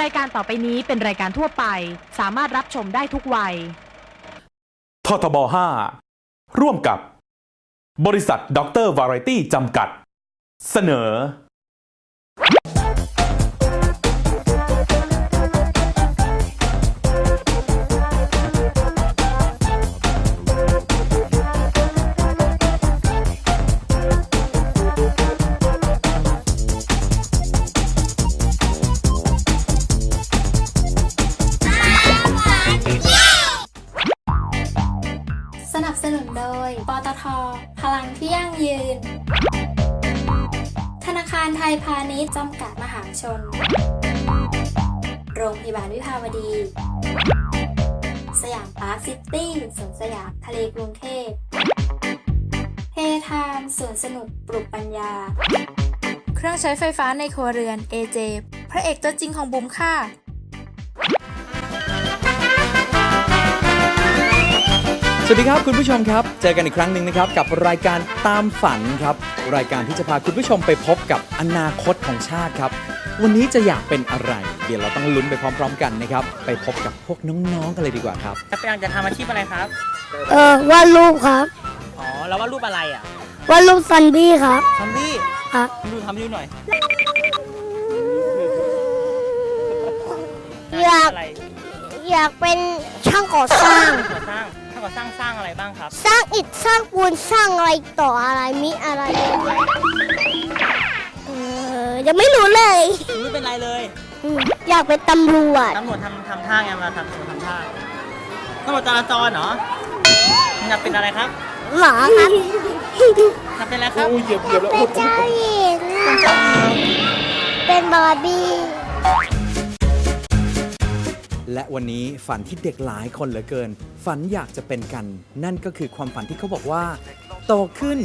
รายการต่อไปนี้เป็นรายการทั่วไป สามารถรับชมได้ทุกวัย ททบ 5 ร่วมกับบริษัทด็อกเตอร์วาไรตี้จำกัด เสนอ สนับสนุนโดย ปตท พลังที่ยั่งยืน ธนาคารไทยพาณิชย์จำกัดมหาชน โรงพยาบาลวิภาวดี สยามพาร์คซิตี้สวนสยามทะเลกรุงเทพเพทามสวนสนุกปลุกปัญญา เครื่องใช้ไฟฟ้าในครัวเรือน AJ พระเอกตัวจริงของบุ๋มค่ะ สวัสดีครับคุณผู้ชมครับ เจอกันอีกครั้งหนึ่งนะครับกับรายการตามฝันครับ รายการที่จะพาคุณผู้ชมไปพบกับอนาคตของชาติครับ วันนี้จะอยากเป็นอะไร เดี๋ยวเราต้องลุ้นไปพร้อม ๆ กันนะครับ ไปพบกับพวกน้องๆกันเลยดีกว่าครับ จะเป็นอยากจะทำอาชีพอะไรครับ เออวาดรูปครับอ๋อ แล้วว่าดรูปอะไรอะวาดรูปซันดี้ครับทำดิครับทำดูทำดูหน่อยอยากอะไรอยากเป็นช่างก่อสร้างก่อสร้างถ้า ก่อสร้างสร้างอะไรบ้างครับ สร้างอิฐสร้างปูนสร้างอะไรต่ออะไรมีอะไรเยอะแยะเออยังไม่รู้เลยไม่เป็นไรเลยอืมอยากเป็นตำรวจตำรวจทำทำท่าไงมาทำตำรวจทำท่าตำรวจจราจรเหรออยากเป็นอะไรครับหมอครับอยากเป็นอะไรครับเป็นเจ้าหญิงเป็นบาร์บี้ และวันนี้ฝันที่เด็กหลายคนเหลือเกิน ฝันอยากจะเป็นกัน นั่นก็คือความฝันที่เขาบอกว่า โตขึ้น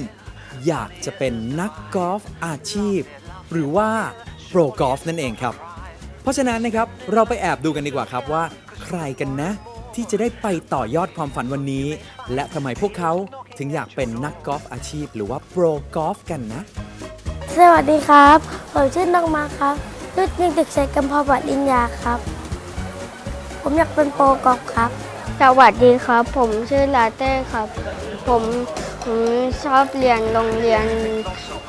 อยากจะเป็นนักกอล์ฟอาชีพ หรือว่าโปรกอล์ฟนั่นเองครับ เพราะฉะนั้นนะครับเราไปแอบดูกันดีกว่าครับว่า ใครกันนะ ที่จะได้ไปต่อยอดความฝันวันนี้ และทำไมพวกเขาถึงอยากเป็นนักกอล์ฟอาชีพ หรือว่าโปรกอล์ฟกันนะ สวัสดีครับ ผมชื่อน้องมาครับรุ่นหนึ่งตึกเซกัมพบัตริญญาครับ ผมอยากเป็นโปรกอล์ฟครับ สวัสดีครับ ผมชื่อลาเต้ครับ ผมผมชอบเรียนโรงเรียน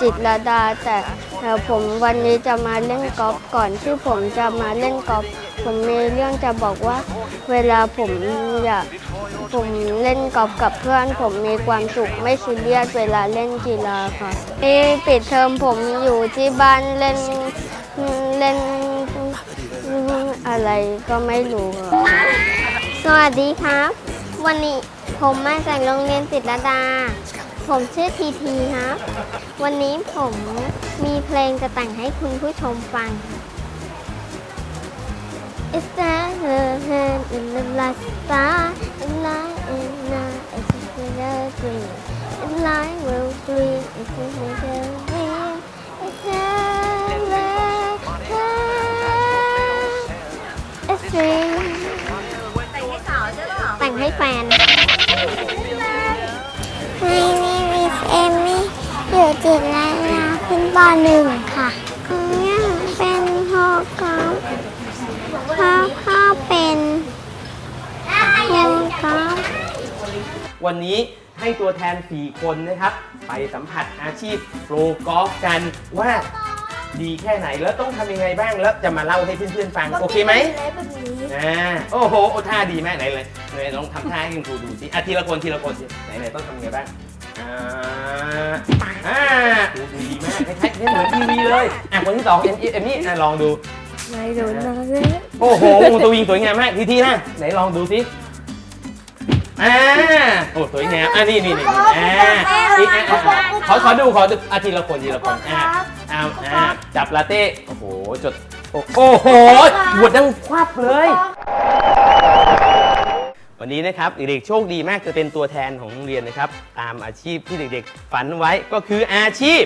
จิตรดา แต่ผมวันนี้จะมาเล่นกอล์ฟก่อนที่ผมจะมาเล่นกอล์ฟผมมีเรื่องจะบอกว่า เวลาผมอยากผมเล่นกอล์ฟกับเพื่อน ผมมีความสุขไม่ซีเรียสเวลาเล่นกีฬาครับนี่ปิดเทอมผมอยู่ที่บ้านเล่นเล่น อะไรก็ไม่รู้ครับสวัสดีครับ วันนี้ผมมาจากโรงเรียนจิตรดา ผมชื่อทีทีครับ วันนี้ผมมีเพลงจะแต่งให้คุณผู้ชมฟัง Is that her hand in the last star and light in night as if in a dream and light will gleam if we make a dream her It's dream แต่งให้แฟน My name is Amy อยู่จิตรลาลาขึ้นปหนึ่งค่ะเนี่ยเป็นพ่อกอล์ฟพ่อพ่อเป็นครูกอล์ฟวันนี้ให้ตัวแทน 4 คนนะครับ ไปสัมผัสอาชีพโปรกอล์ฟกันว่า ดีแค่ไหนแล้วต้องทำยังไงบ้างแล้วจะมาเล่าให้เพื่อนๆฟังโอเคไหมอ่าโอ้โหโอ้ท่าดีมากไหนเลยไหนลองทำท่าให้คุณครูดูสิอะทีละคนทีละคนสิไหนไหนต้องทำยังไงบ้างอ่าอ่าโอ้ดูดีมากคล้ายๆเนี่ยเหมือนทีวีเลยอะคนที่สองเอ็มเอ็มนี่อะลองดู ไม่รู้นะโอ้โหวงสวิงสวยงามมากทีทีนะไหนลองดูสิ อ่าโอ้สวยงามอะนี่นี่นี่อ่าอีกอะอะอะขอขอดูขอดูอะทีละคนทีละคนอ่าอ่าอ่าจับลาเต้โอ้โหจดโอ้โอ้โหหวดดังควับเลย วันนี้นะครับเด็กๆโชคดีมากจะเป็นตัวแทนของโรงเรียนนะครับ ตามอาชีพที่เด็กๆ ฝันไว้ก็คืออาชีพ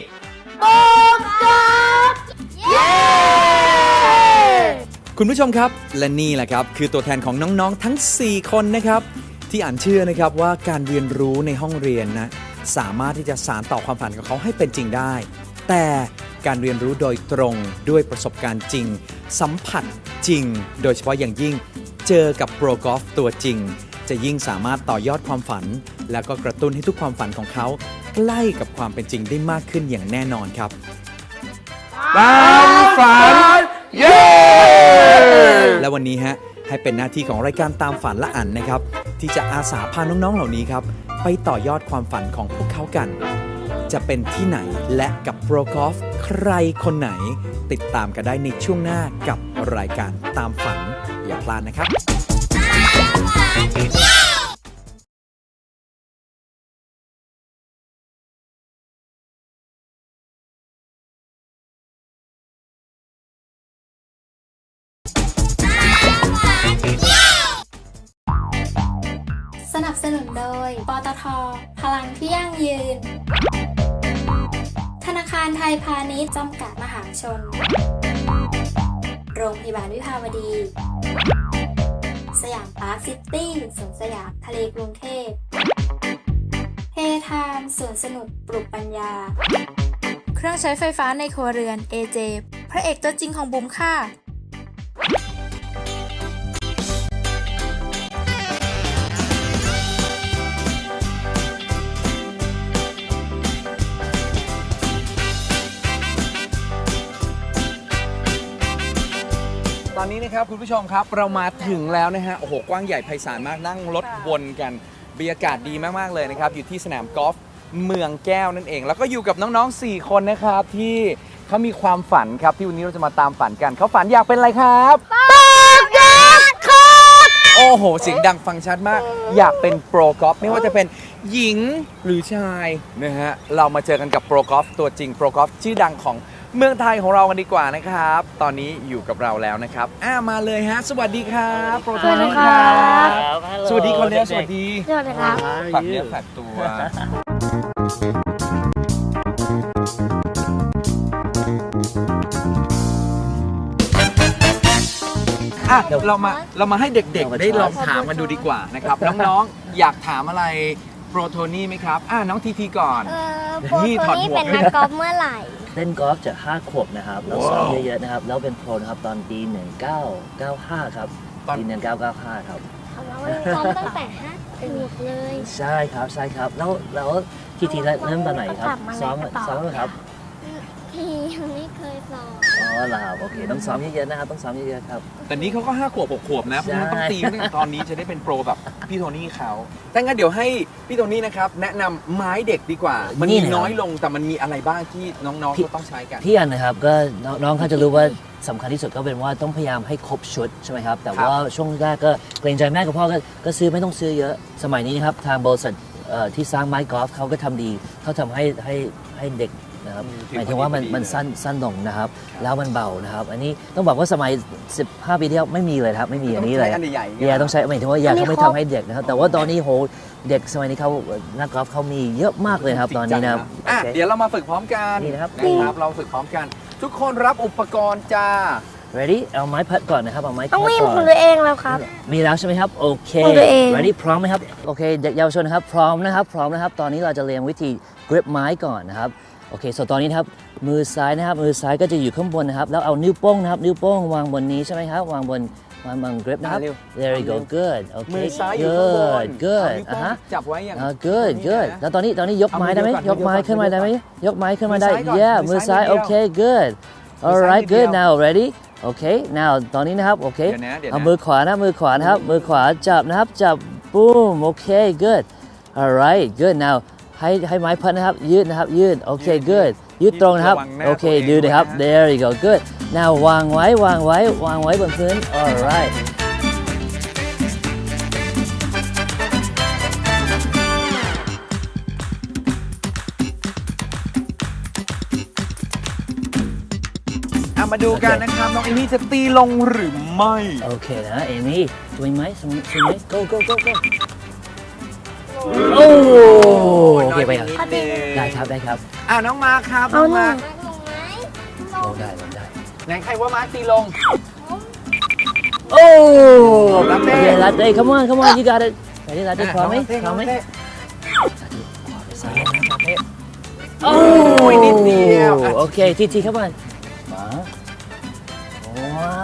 คุณผู้ชมครับ และนี่แหละครับ คือตัวแทนของน้องๆทั้ง 4 คนนะครับ ที่อ่านเชื่อนะครับว่าการเรียนรู้ในห้องเรียนนะสามารถที่จะสารต่อความฝันของเขาให้เป็นจริงได้ แต่การเรียนรู้โดยตรงด้วยประสบการณ์จริง สัมผัสจริง โดยเฉพาะอย่างยิ่งเจอกับโปรกอล์ฟตัวจริง จะยิ่งสามารถต่อยอดความฝัน แล้วก็กระตุ้นให้ทุกความฝันของเขาใกล้กับความเป็นจริงได้มากขึ้นอย่างแน่นอนครับตามฝันเย้และวันนี้ฮะให้เป็นหน้าที่ของรายการตามฝันละอันนะครับ ที่จะอาสาพาน้อง ๆ เหล่านี้ครับ ไปต่อยอดความฝันของพวกเขากัน จะเป็นที่ไหนและกับโปรกอล์ฟใครคนไหน ติดตามกันได้ในช่วงหน้ากับรายการตามฝัน อย่าพลาดนะครับ สนุนโดย ปตท พลังที่ยั่งยืน ธนาคารไทยพาณิชย์จำกัดมหาชน โรงพยาบาลวิภาวดี สยามพาร์คซิตี้สวนสยามทะเลกรุงเทพเพทามสวนสนุกปลุกปัญญา เครื่องใช้ไฟฟ้าในครัวเรือน AJ พระเอกตัวจริงของบุ๋มค่ะ ครับคุณผู้ชมครับ เรามาถึงแล้วนะฮะโอ้โหกว้างใหญ่ไพศาลมากนั่งรถวนกันบรรยากาศดีมากๆเลยนะครับ อยู่ที่สนามกอล์ฟเมืองแก้วนั่นเอง แล้วก็อยู่กับน้องๆ 4 คนนะครับที่เขามีความฝันครับที่วันนี้เราจะมาตามฝันกันเขาฝันอยากเป็นอะไรครับโอ้โหเสียงดังฟังชัดมาก อยากเป็นโปรกอล์ฟไม่ว่าจะเป็นหญิงหรือชายนะฮะเรามาเจอกันกับโปรกอล์ฟตัวจริงโปรกอล์ฟชื่อดังของ เมืองไทยของเรากันดีกว่านะครับ ตอนนี้อยู่กับเราแล้วนะครับอ่ามาเลยฮะ สวัสดีครับโปรโทสวัสดีนี่คครัรับบสวัสดีคนเนี้ยสวัสดีสวัสดีครับฝากเนื้อฝากตัวอะเรามาเรามาให้เด็กๆ ได้ลองถามกันดูดีกว่านะครับ น้องๆ อยากถามอะไรโป รโทนี่ไหมครับ อะน้องทีทีก่อน เออนี่โปรถโทอดหนี่มวกเป็นด้วยนักกอล์ฟเมื่อไหร่ เล่นกอล์ฟจาก5ขวบนะครับแล้วซ้อมเยอะๆนะครับ แล้วเป็นโปรนะครับตอนปี 1995 ครับตอน ปี 1995 ครับเอามาว่าซ้อมตั้งแต่ห้าขวบเลย ใช่ครับใช่ครับ แล้วแล้วทีทีเริ่มตอนไหนครับกลับมาเลยซ้อมกระเป๋า ซ้อมไหมครับ พี่ยังไม่เคยสอน อ๋อเหรอครับโอเคต้องซ้อมเยอะๆนะครับต้องซ้อมเยอะๆครับ แต่นี้เขาก็ห้าขวบหกขวบนะเพราะฉะนั้นใช่ต้องตีตั้งแต่ตอนนี้จะได้เป็นโปรแบบพี่โทนี่เขาถ้างั้นเดี๋ยวให้พี่โทนี่นะครับแนะนำไม้เด็กดีกว่า มันมีน้อยลงแต่มันมีอะไรบ้างที่น้องๆเขาต้องใช้กัน พี่อันนะครับก็น้องน้องเขาจะรู้ว่าสำคัญที่สุดก็เป็นว่าต้องพยายามให้ครบชุดใช่ไหมครับ แต่ว่าช่วงแรกก็เกรงใจแม่กับพ่อก็ก็ซื้อไม่ต้องซื้อเยอะ สมัยนี้นะครับทางบริษัทเอ่อที่สร้างไม้กอล์ฟเขาก็ทำดีเขาทำให้ให้ให้เด็ก นะครับอืมหมายถึงว่ามันถือว่าดีมันเลยสั้นสั้นลงนะครับ แล้วมันเบานะครับ อันนี้ต้องบอกว่าสมัย 15 ปีที่แล้วไม่มีเลยครับไม่มีอันนี้เลยต้องใช้อันใหญ่ๆยาต้องใช้หมายถึงว่ายาอันนี้เขาไม่ครบทำให้เด็กนะครับ แต่ว่าตอนนี้โหเด็กสมัยนี้เขานักกอล์ฟเขามีเยอะมากเลยครับตอนนี้นะครับอะโอเคเดี๋ยวเรามาฝึกพร้อมกันนี่นะครับนะครับเราฝึกพร้อมกัน ทุกคนรับอุปกรณ์จ้า ready เอาไม้พัดก่อนนะครับ เอาไม้ต้องพัดวิ่งก่อนของตัวเองแล้วครับ มีแล้วใช่ไหมครับ โอเคของตัวเอง ready พร้อมไหมครับ โอเค เด็กเยาวชนนะครับ พร้อมนะครับ พร้อมนะครับ ตอนนี้เราจะเรียนวิธี grip ไม้ก่อนนะครับ โอเค ส่วนตอนนี้นะครับ มือซ้ายนะครับ มือซ้ายก็จะอยู่ข้างบนนะครับ แล้วเอานิ้วโป้งนะครับ นิ้วโป้งวางบนนี้ใช่ไหมครับ วางบนวางบน grip นะครับอะเร็ว there you go good โอเค มือซ้ายอยู่ข้างบน good เอา good นิ้วโป้อ่างฮะจับไว้อย่าง อ่า good good แล้วตอนนี้ตอนนี้ยกไม้ได้ไหมเอามือเดียยวกไม้ก่อนขึ้นมาได้ไหมมือเดียวยกไม้ขึ้นมาได้ มือซ้ายก่อน yeah มืมืออซ้าซ้ายยนิดเดียวโอเค good มือซ้าย alright นิดเดียว good now ready โอเค now ตอนนี้นะครับ โอเค เดี๋ยวนะเดี๋ยวนะเอามือขวานะมือขวานะครับ มือขวาจับนะครับ จับปุ้มโอเค good alright good now ให้ให้ไม้พัดนะครับ ยืดนะครับ ยืด โอเค good ยืดตรงนะครับระวังหน้าโอเคตัวเองดูนะครับด้วยนะ there you go good now วางไว้ วางไว้ วางไว้บนพื้น alright อะมาดูกันนะครับน้องเอมี่จะตีลงหรือไม่ โอเคนะเอมี่สวยไหมสวยสวยไหม go go go go โอ้โอเคไปครับน้อยนิดนึงได้ครับได้ครับอะน้องมาร์คครับเอาน้องหน่มาอร์ยคลงได้ลงได้ไหนใครว่ามาร์คตีลง โอ้ลาเต้ โอเคลาเต้ come on come on you got it ไปที่ลาเต้พร้อมไหมน้งาเต้พร้อมไหมน้งาเต้ซ้ายนะลาเต้โอ้ยนิดเดียวอะโอเคทีทีครับมันมาว้า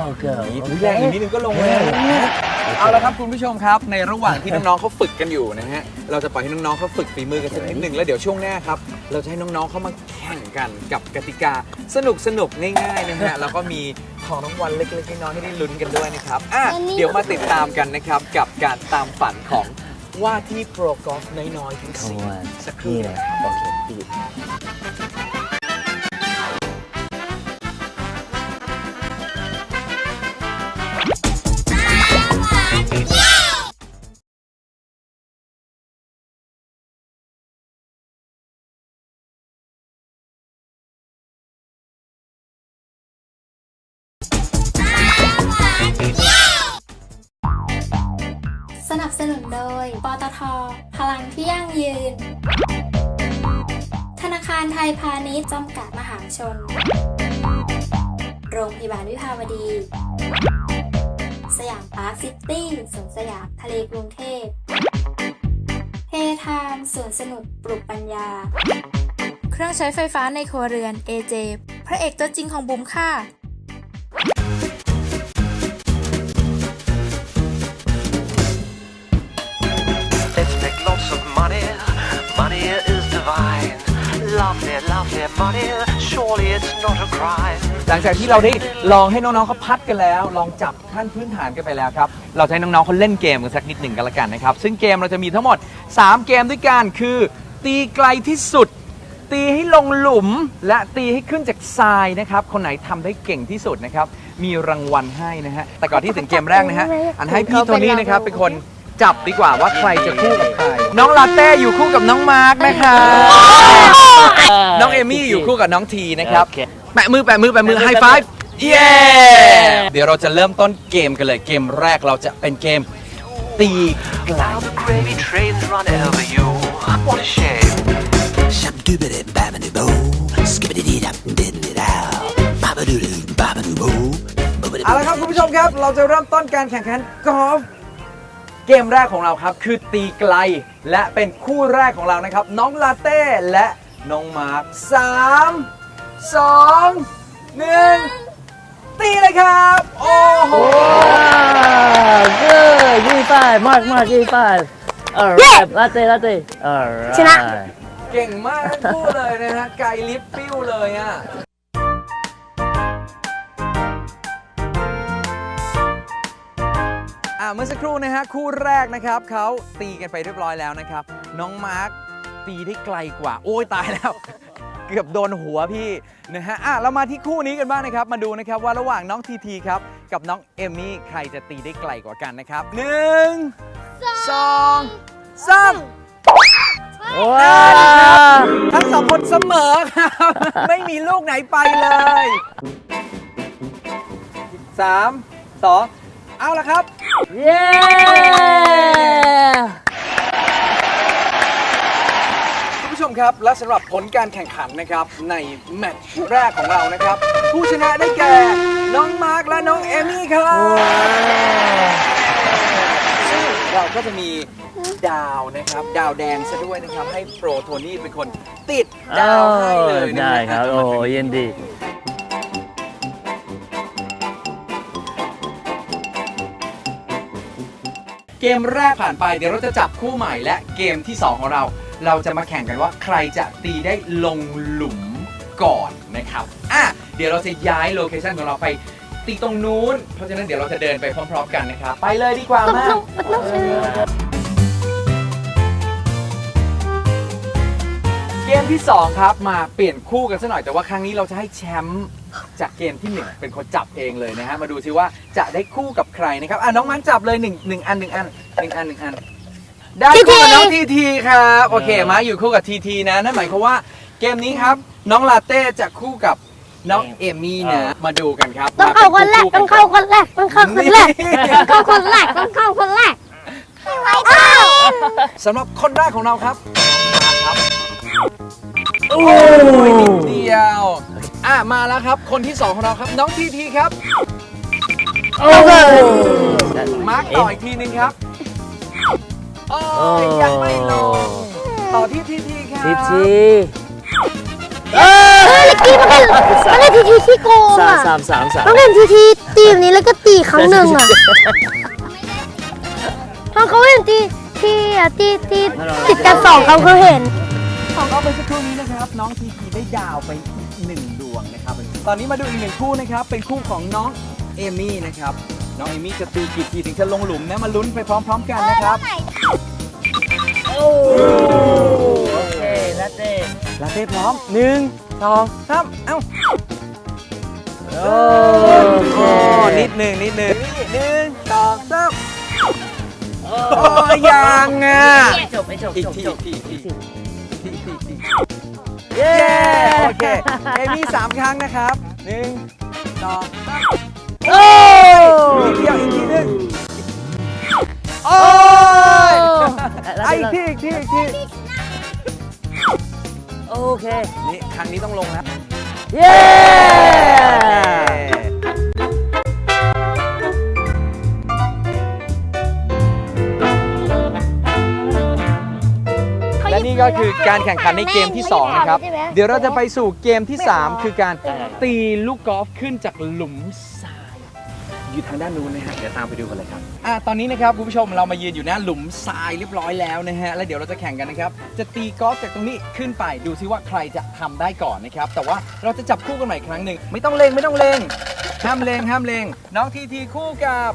วเกิดแรงอีกนิดนึงก็ลงแล้วนะ เอาละครับคุณผู้ชมครับในระหว่างที่น้องๆเขาฝึกกันอยู่นะฮะเราจะปล่อยให้น้องๆเขาฝึกฝีมือกันสักนิดหนึ่งแล้วเดี๋ยวช่วงหน้าครับเราจะให้น้องๆเขามาแข่งกันกับกติกาสนุกสนุกๆง่ายๆนะฮะแล้วก็มีของรางวัลเล็กๆน้อยๆให้ได้ลุ้นกันด้วยนะครับอะเดี๋ยวมาติดตามกันนะครับกับการตามฝันของว่าที่โปรกอล์ฟน้อยๆทั้งขสี่วานสักครู่นี่นะนะโอเคพี่ นุนโดย ปตท พลังที่ยั่งยืน ธนาคารไทยพาณิชย์จำกัดมหาชน โรงพยาบาลวิภาวดี สยามพาร์คซิตี้สวนสยามทะเลกรุงเทพเฮทามสวนสนุกปลุกปัญญา เครื่องใช้ไฟฟ้าในครัวเรือน AJ พระเอกตัวจริงของบุ๋มค่ะ amounts of money. Money is divine. Lovely, lovely money. Surely it's not a crime. หลังจากที่เราได้ลองให้น้องๆเขาพัดกันแล้ว ลองจับขั้นพื้นฐานกันไปแล้วครับ เราจะให้น้องๆเขาเล่นเกมกันสักนิดหนึ่งกันละกันนะครับ ซึ่งเกมเราจะมีทั้งหมด 3 เกมด้วยกัน คือ ตีไกลที่สุด ตีให้ลงหลุม และตีให้ขึ้นจากทรายนะครับ คนไหนทำได้เก่งที่สุดนะครับ มีรางวัลให้นะฮะ แต่ก่อนที่ถึงเกมแรกนะฮะ อันให้พี่โทนี่นะครับเป็นคน จับดีกว่าว่าใครจะคู่กับใคร น้องลาเต้อยู่คู่กับน้องมาร์กนะครับน้องเอมี่อยู่คู่กับน้องทีนะครับโอเคแปะมือแปะมือแปะมือไฮไฟฟ์เย้เดี๋ยวเราจะเริ่มต้นเกมกันเลยเกมแรกเราจะเป็นเกมตีไกล Now the gravy trains run over you. What a shame. เอาละครับคุณผู้ชมครับ เราจะเริ่มต้นการแข่งขันกอล์ฟ เกมแรกของเราครับคือตีไกล และเป็นคู่แรกของเรานะครับ น้องลาเต้และน้องมาร์คสามสองหนึ่งตีเลยครับ โอ้โห Wow, good. Give me five. Mark, Mark, give me five. All right. Latte, latte. All right. ชนะ เก่งมากทั้งคู่เลยนะฮะไกลลิฟต์ปิ้วเลยอะ อ่าเมื่อสักครู่นะฮะคู่แรกนะครับเขาตีกันไปเรียบร้อยแล้วนะครับ น้องมาร์คตีได้ไกลกว่า โอ้ยตายแล้ว เกือบโดนหัวพี่นะฮะอะเรามาที่คู่นี้กันบ้างนะครับ มาดูนะครับว่าระหว่างน้องทีทีครับ กับน้องเอมมี่ใครจะตีได้ไกลกว่ากันนะครับหนึ่งสองสามว้าวทั้งสองคนเสมอครับ ไม่มีลูกไหนไปเลยสามสอง เอาละครับ เย้คุณผู้ชมครับ และสำหรับผลการแข่งขันนะครับ ในแมตช์แรกของเรานะครับ ผู้ชนะได้แก่ น้องมาร์คและน้องเอมี่ครับซึ่งเราก็จะมีดาวนะครับ ดาวแดงซะด้วยนะครับ ให้โปรโทนี่เป็นคนติดดาวให้เลยนะได้ฮะครับ โอ้ยินดี มแรกผ่านไปเดี๋ยวเราจะจับคู่ใหม่และเกมที่ 2 ของเรา เราจะมาแข่งกันว่าใครจะตีได้ลงหลุมก่อนนะครับอะเดี๋ยวเราจะย้ายโลเคชันของเราไปตีตรงนู้น เพราะฉะนั้นเดี๋ยวเราจะเดินไปพร้อม ๆ กันนะครับ ไปเลยดีกว่ามา เกมที่ 2 ครับมาเปลี่ยนคู่กันสักหน่อยแต่ว่าครั้งนี้เราจะให้แชมป์จากเกมที่ 1 เป็นคนจับเองเลยนะฮะมาดูซิว่าจะได้คู่กับใครนะครับอะน้องมันจับเลยหนึ่งอันหนึ่งอันหนึ่งอันหนึ่งอัน ได้คู่กับน้องทีทีครับโอเคมาอยู่คู่กับทีทีนะนั่นหมายความว่าเกมนี้ครับ น้องลาเต้จะคู่กับน้องเอมี่นะมาดูกันครับต้องเข้าคนแรกต้องเข้าคนแรกต้องเข้าคนแรกต้องเข้าคนแรกต้องเข้าคนแรกสำหรับคนแรกของเราครับมาครับ โอ้ยนิดเดียว อะ มาแล้วครับ คนที่สองของเราครับ น้องทีทีครับ โอ้โหมาร์กต่ออีกทีหนึงครับ โอ้ยยังไม่ลง ต่อที่ทีทีครับทีทีอเมื่อกี้มันก็มันก็ทีทีที่โกงสามอะสามสามสามต้องเห็นทีทีตีแบบนี้แล้วก็ตีครั้งหนึ่งอะตอนเขาเห็นตีทีอะตีตีติดกันสองเขาเขาเห็น ของเขาไปสักครู่นี้นะครับน้องทีทีได้ดาวไปอีกหนึ่งดวงนะครับ ตอนนี้มาดูอีกหนึ่งคู่นะครับ เป็นคู่ของน้องเอมี่นะครับ น้องเอมี่จะตีกี่ทีถึงจะลงหลุมนะมาลุ้นไปพร้อม ๆ กันนะครับโอเคแล้วเต้ลาเต้พร้อมหนึ่งสองสามเอ้าโอ้โอ้นิดหนึ่งนิดหนึ่งนี่หนึ่งสองสามโอ้ยังอะไม่จบไม่จบอีกจบทีจอีบกที อีกทีอีกทีทีทีทีเย้เย้ โอเค เอมี่สามครั้งนะครับหนึ่งสองสามโอ้อีกเดียวอีกทีหนึงโอ้ยไอะอีกทีอีกทีอีกทีโอเค นี่ครั้งนี้ต้องลงแล้วเย้ ก็คือการแข่งขันในเกมที่2นะครับ เดี๋ยวเราจะไปสู่เกมที่ 3 คือการตีลูกกอล์ฟขึ้นจากหลุมทรายอยู่ทางด้านนู้นนะฮะ เดี๋ยวตามไปดูกันเลยครับอะตอนนี้นะครับคุณผู้ชมเรามายืนอยู่หน้าหลุมทรายเรียบร้อยแล้วนะฮะ แล้วเดี๋ยวเราจะแข่งกันนะครับ จะตีกอล์ฟจากตรงนี้ขึ้นไปดูซิว่าใครจะทำได้ก่อนนะครับ แต่ว่าเราจะจับคู่กันใหม่อีกครั้งหนึ่ง ไม่ต้องเลงไม่ต้องเลงห้ามเลงห้ามเลงน้องทีทีคู่กับ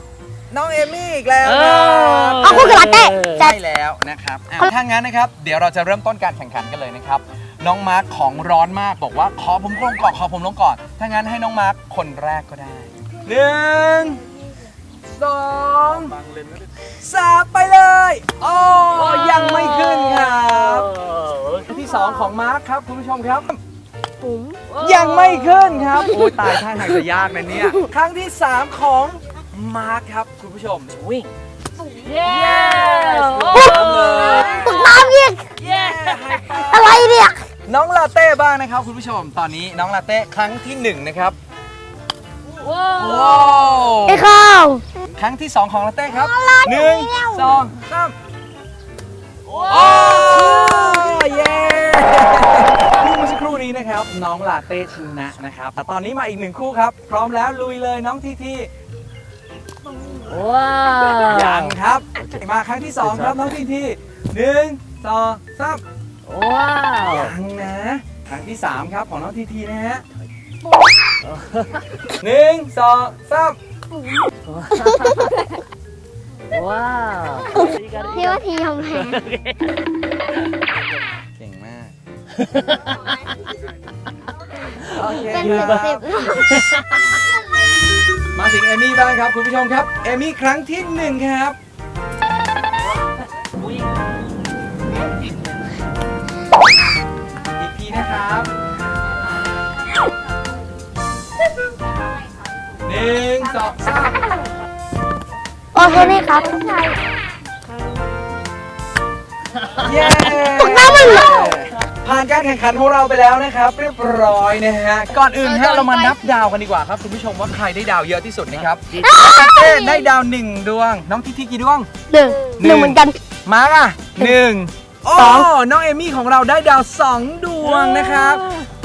น้องเอมี่อีกแล้วครับเอาคู่กับลาเต้ ใช่แล้วนะครับอะถ้างั้นนะครับ เดี๋ยวเราจะเริ่มต้นการแข่งขันกันเลยนะครับ น้องมาร์คของร้อนมากบอกว่าขอผมลงก่อนขอผมลงก่อน ถ้างั้นให้น้องมาร์คคนแรกก็ได้หนึ่งสองสามไปเลยโอ้ยังไม่ขึ้นครับที่สองของมาร์คครับคุณผู้ชมครับ ยังไม่ขึ้นครับ โอ้ยตายท่าทางจะยากนะเนี่ย ครั้งที่ 3 ของ มาร์คครับคุณผู้ชมวิ่งเย้ตกน้ำอีกอะไรเนี่ยน้องลาเต้บ้างนะครับ คุณผู้ชมตอนนี้น้องลาเต้ครั้งที่1นะครับว้าวไอ้ข้าวครั้งที่2ของลาเต้ครับหนึ่งสองสามโอ้เย้คู่เมื่อสักครู่นี้นะครับ น้องลาเต้ชนะนะครับแต่ตอนนี้มาอีกหนึ่งคู่ครับ พร้อมแล้วลุยเลยน้องทีที ว้าวยังครับมาครั้งที่2ครับน้องทีทีหนึ่งสองสามว้าวยังนะครั้งที่3ครับของน้องทีทีนะฮะหนึ่งสองสามว้าวพี่ว่าทีทำไงเก่งมากโอเคเป็นคสิบรับสิบ มาถึงเอมี่บ้างครับคุณผู้ชมครับ เอมี่ครั้งที่หนึ่งครับ อีกทีนะครับหนึ่งสองสามโอเคนี่ครับ เย้านการแข่งขันของเราไปแล้วนะครับ เรียบร้อยนะฮะก่อนอื่นฮะเรามานับดาวกันดีกว่าครับคุณผู้ชมว่าใครได้ดาวเยอะที่สุดนะครับเต้ได้ดาวหนึ่งดวง น้องทิทีกี่ดวงหนึ่งหนึ่งเหมือนกันมาร์กอะหนึ่งโอ้น้องเอมี่ของเราได้ดาวสองดวงนะครับ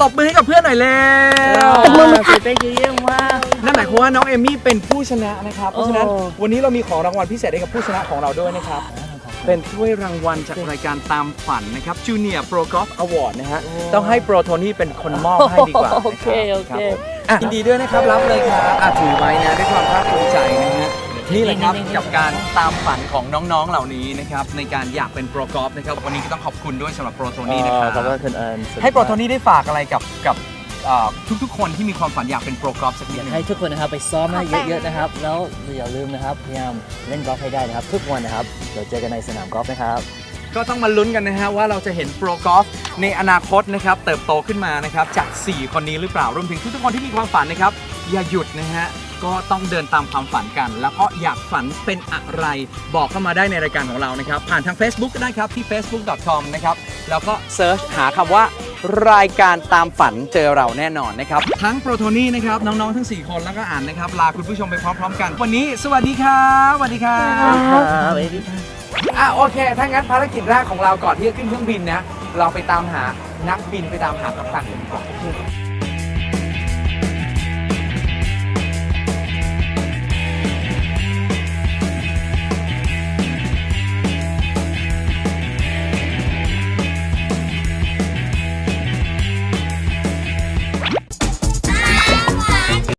ตบมือให้กับเพื่อนหน่อยเร็วตบมือมาค่ะเต้นเยี่ยมมากนั่นหมายความว่าน้องเอมี่เป็นผู้ชนะนะครับเพราะฉะนั้นโอ้วันนี้เรามีของรางวัลพิเศษให้กับผู้ชนะของเราด้วยนะครับ เป็นถ้วยรางวัลจากรายการตามฝันนะครับ Junior Pro Golf Award นะฮะ ต้องให้โปรโทนี่เป็นคนมอบให้ดีกว่าโอเคโอเครับผมอะยินดีด้วยนะครับรับเลยครับอะถือไว้นะด้วยความภาคภูมิใจนะฮะนี่แหละครับกับการตามฝันของน้องๆเหล่านี้นะครับในการอยากเป็นโปรกอล์ฟนะครับวันนี้ก็ต้องขอบคุณด้วยสำหรับโปรโทนี่นะครับขอบคุณคุณเอิญให้โปรโทนี่ได้ฝากอะไรกับกับ เอ่อทุกๆ คนที่มีความฝันอยากเป็นโปรกอล์ฟสักนิดอยากหนึง ให้ทุกคนนะครับไปซ้อมให้เยอะๆนะครับ แล้วอย่าลืมนะครับพยายามเล่นกอล์ฟให้ได้นะครับ ทุกวันนะครับเดี๋ยวเจอกันในสนามกอล์ฟนะครับ ก็ต้องมาลุ้นกันนะฮะว่าเราจะเห็นโปรกอล์ฟในอนาคตนะครับ เติบโตขึ้นมานะครับ จาก 4 คนนี้หรือเปล่ารวมถึงทุกๆคนที่มีความฝันนะครับ อย่าหยุดนะฮะ ก็ต้องเดินตามความฝันกัน แล้วก็อยากฝันเป็นอะไร บอกเข้ามาได้ในรายการของเรานะครับ ผ่านทาง Facebook ก็ได้ครับ ที่ facebook.com นะครับ แล้วก็เซิร์ชหาคำว่ารายการตามฝันเจอเราแน่นอนนะครับ ทั้งโปรโทนี่นะครับ น้อง ๆ ทั้ง 4 คนแล้วก็อ่านนะครับ ลาคุณผู้ชมไปพร้อม ๆ กัน วันนี้ สวัสดีครับสวัสดีครับครับเอดี้อะโอเค ถ้างั้นภารกิจแรกของเราก่อนที่จะขึ้นเครื่องบินนะ เราไปตามหานักบินไปตามหากัปตันกันดีกว่า